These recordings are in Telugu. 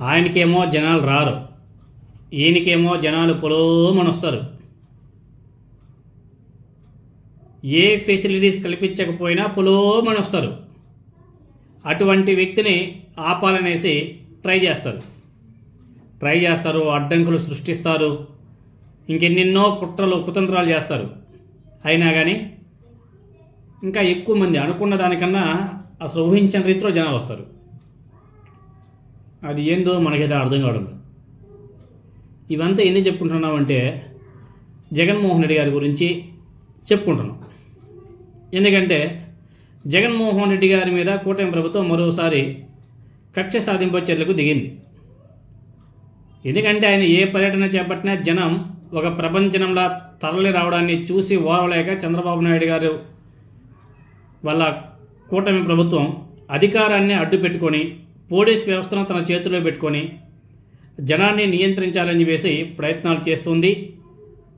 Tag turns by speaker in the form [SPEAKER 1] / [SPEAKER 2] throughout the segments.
[SPEAKER 1] ఆయనకేమో జనాలు రారు. ఈయనకేమో జనాలు పొలోమని వస్తారు ఏ ఫెసిలిటీస్ కల్పించకపోయినా పొలోమని వస్తారు అటువంటి వ్యక్తిని ఆపాలనేసి ట్రై చేస్తారు. ట్రై చేస్తారు అడ్డంకులు సృష్టిస్తారు ఇంకెన్నెన్నో కుట్రలు కుతంత్రాలు చేస్తారు. అయినా కానీ ఇంకా ఎక్కువ మంది అనుకున్న దానికన్నా అసలు ఊహించని రీతిలో జనాలు వస్తారు. అది ఏందో మనకైతే అర్థం కావడం. ఇవంతా ఎందుకు చెప్పుకుంటున్నామంటే జగన్మోహన్ రెడ్డి గారి గురించి చెప్పుకుంటున్నాం. ఎందుకంటే జగన్మోహన్ రెడ్డి గారి మీద కూటమి ప్రభుత్వం మరోసారి కక్ష సాధింపు చర్యలకు దిగింది. ఎందుకంటే ఆయన ఏ పర్యటన చేపట్టినా జనం ఒక ప్రపంచంలా తరలి రావడాన్ని చూసి ఓర్వలేక చంద్రబాబు నాయుడు గారు వాళ్ళ కూటమి ప్రభుత్వం అధికారాన్ని అడ్డు పెట్టుకొని పోలీస్ వ్యవస్థను తన చేతిలో పెట్టుకొని జనాన్ని నియంత్రించాలని చెప్పేసి ప్రయత్నాలు చేస్తుంది.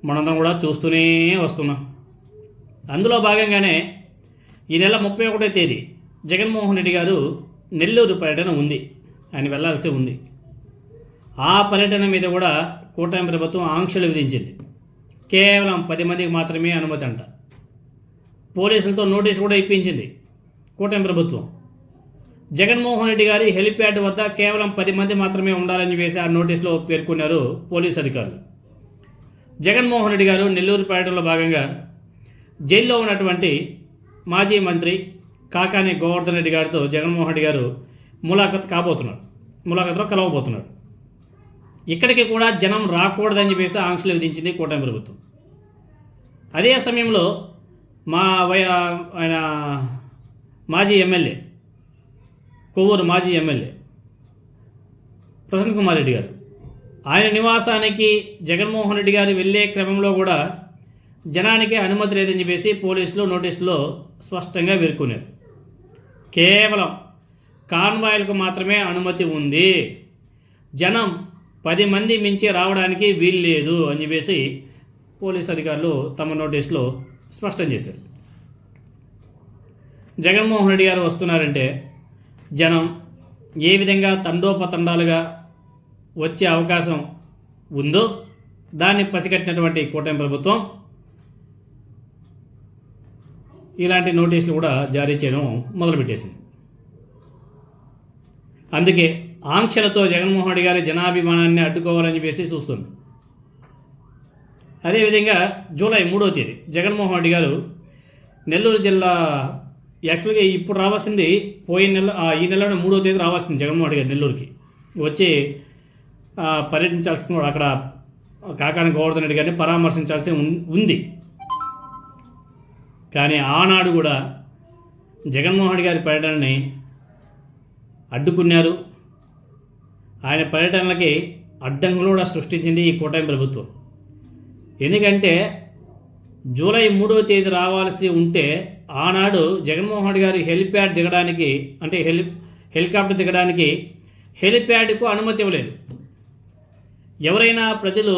[SPEAKER 1] మనందరం కూడా చూస్తూనే వస్తున్నాం. అందులో భాగంగానే ఈ నెల ముప్పై ఒకటో తేదీ జగన్మోహన్ రెడ్డి గారు నెల్లూరు పర్యటన ఉంది. ఆయన వెళ్ళాల్సి ఉంది. ఆ పర్యటన మీద కూడా కూటమి ప్రభుత్వం ఆంక్షలు విధించింది. కేవలం పది మందికి మాత్రమే అనుమతి అంట. పోలీసులతో నోటీస్ కూడా ఇప్పించింది కూటమి ప్రభుత్వం. జగన్మోహన్ రెడ్డి గారి హెలిప్యాడ్ వద్ద కేవలం పది మంది మాత్రమే ఉండాలని వేసి ఆ నోటీసులో పేర్కొన్నారు పోలీసు అధికారులు. జగన్మోహన్ రెడ్డి గారు నెల్లూరు పర్యటనలో భాగంగా జైల్లో ఉన్నటువంటి మాజీ మంత్రి కాకాని గోవర్ధన్ రెడ్డి గారితో జగన్మోహన్ రెడ్డి గారు ములాఖత్ కాబోతున్నారు. ములాఖత్లో కలవబోతున్నారు. ఇక్కడికి కూడా జనం రాకూడదని చెప్పేసి ఆంక్షలు విధించింది కూటమి ప్రభుత్వం. అదే సమయంలో మా వయ ఆయన మాజీ ఎమ్మెల్యే కొవ్వూరు మాజీ ఎమ్మెల్యే ప్రసన్న కుమార్ రెడ్డి గారు. ఆయన నివాసానికి జగన్మోహన్ రెడ్డి గారు వెళ్ళే క్రమంలో కూడా జనానికి అనుమతి లేదని చెప్పేసి పోలీసులు నోటీసులో స్పష్టంగా పేర్కొన్నారు. కేవలం కాన్వాయిలకు మాత్రమే అనుమతి ఉంది. జనం పది మంది మించి రావడానికి వీలు లేదు అని చెప్పేసి పోలీస్ అధికారులు తమ నోటీసులో స్పష్టం చేశారు. జగన్మోహన్ రెడ్డి గారు వస్తున్నారంటే జనం ఏ విధంగా తండోపతండాలుగా వచ్చే అవకాశం ఉందో దాన్ని పసిగట్టినటువంటి కూటమి ప్రభుత్వం ఇలాంటి నోటీసులు కూడా జారీ చేయడం మొదలుపెట్టేసింది. అందుకే ఆంక్షలతో జగన్మోహన్ రెడ్డి గారి జనాభిమానాన్ని అడ్డుకోవాలని చెప్పేసి చూస్తుంది. అదేవిధంగా జూలై మూడో తేదీ జగన్మోహన్ రెడ్డి గారు నెల్లూరు జిల్లా యాక్చువల్గా ఇప్పుడు రావాల్సింది పోయిన నెల ఆ, ఈ నెలలో మూడో తేదీ రావాల్సింది జగన్మోహన్ గారు నెల్లూరుకి. వచ్చి పర్యటించాల్సిన అక్కడ కాకాని గోవర్ధన్ రెడ్డి గారిని పరామర్శించాల్సి ఉంది. కానీ ఆనాడు కూడా జగన్మోహన్ రెడ్డి గారి పర్యటనని అడ్డుకున్నారు. ఆయన పర్యటనలకి అడ్డంకులు కూడా సృష్టించింది ఈ కూటమి ప్రభుత్వం. ఎందుకంటే జూలై మూడో తేదీ రావాల్సి ఉంటే ఆనాడు జగన్మోహన్ రెడ్డి గారి హెలిప్యాడ్ దిగడానికి అంటే హెలి హెలికాప్టర్ దిగడానికి హెలిప్యాడ్కు అనుమతి ఇవ్వలేదు. ఎవరైనా ప్రజలు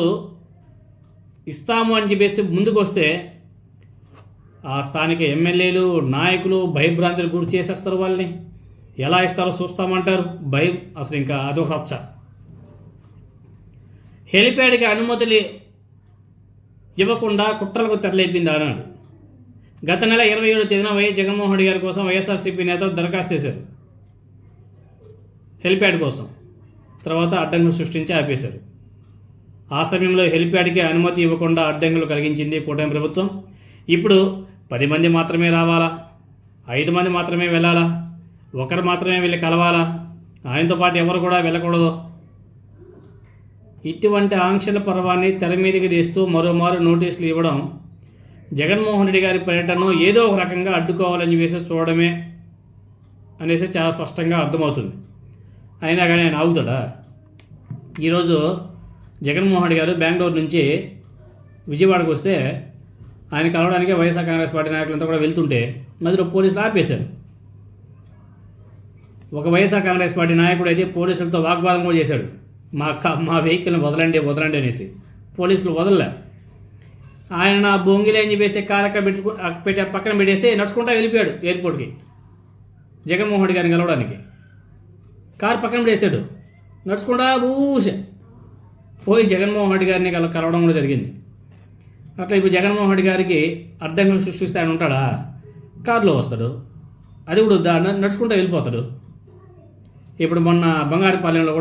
[SPEAKER 1] ఇస్తాము అని చెప్పేసి ముందుకు వస్తే ఆ స్థానిక ఎమ్మెల్యేలు నాయకులు భయభ్రాంతులు గురి చేసేస్తారు వాళ్ళని. ఎలా ఇస్తారో చూస్తామంటారు. భయం అసలు ఇంకా అదొక రచ్చ హెలిప్యాడ్కి అనుమతులు ఇవ్వకుండా కుట్రలకు తెరలేపింది అన్నాడు గత నెల ఇరవై ఏడు తేదీన వైఎస్ జగన్మోహన్ రెడ్డి గారి కోసం వైఎస్ఆర్సీపీ నేతలు దరఖాస్తు చేశారు. హెలిప్యాడ్ కోసం. తర్వాత అడ్డంకులు సృష్టించి ఆపేశారు. ఆ సమయంలో హెలిప్యాడ్కి అనుమతి ఇవ్వకుండా అడ్డంకులు కలిగించింది కూటమి ప్రభుత్వం. ఇప్పుడు పది మంది మాత్రమే రావాలా? ఐదు మంది మాత్రమే వెళ్ళాలా? ఒకరు మాత్రమే వెళ్ళి కలవాలా? ఆయనతో పాటు ఎవరు కూడా వెళ్ళకూడదు. ఇటువంటి ఆంక్షల పర్వాన్ని తెర మీదకి తీస్తూ మరోమారు నోటీసులు ఇవ్వడం జగన్మోహన్ రెడ్డి గారి పర్యటనను ఏదో ఒక రకంగా అడ్డుకోవాలని చెప్పేసి చూడడమే అనేసి చాలా స్పష్టంగా అర్థమవుతుంది. అయినా కానీ ఆయన ఆగుతాడా? ఈరోజు జగన్మోహన్ రెడ్డి గారు బెంగళూరు నుంచి విజయవాడకు వస్తే ఆయన కలవడానికి వైఎస్ఆర్ కాంగ్రెస్ పార్టీ నాయకులంతా కూడా వెళ్తుంటే మధ్యలో పోలీసులు ఆపేశారు. ఒక వైఎస్ఆర్ కాంగ్రెస్ పార్టీ నాయకుడు అయితే పోలీసులతో వాగ్వాదం కూడా చేశాడు. మా మా వెహికల్ని వదలండి వదలండి అనేసి. పోలీసులు వదలలే. ఆయన నా బొంగిలే అని చెప్పేసి కారు అక్కడ పెట్టుకు పెట్టి పక్కన పెట్టేసి నడుచుకుంటా వెళ్ళిపోయాడు ఎయిర్పోర్ట్కి. జగన్మోహన్ రెడ్డి గారిని కలవడానికి. కారు పక్కన పెట్టేశాడు. నడుచుకుంటా బూసే పోయి జగన్మోహన్ రెడ్డి గారిని కల కలవడం కూడా జరిగింది. అట్లా ఇప్పుడు జగన్మోహన్ రెడ్డి గారికి అర్థంగా సృష్టిస్తే ఆయన ఉంటాడా? కారులో వస్తాడు. అది కూడా వద్దా నడుచుకుంటా నడుచుకుంటూ వెళ్ళిపోతాడు. ఇప్పుడు మొన్న బంగారుపాలెంలో కూడా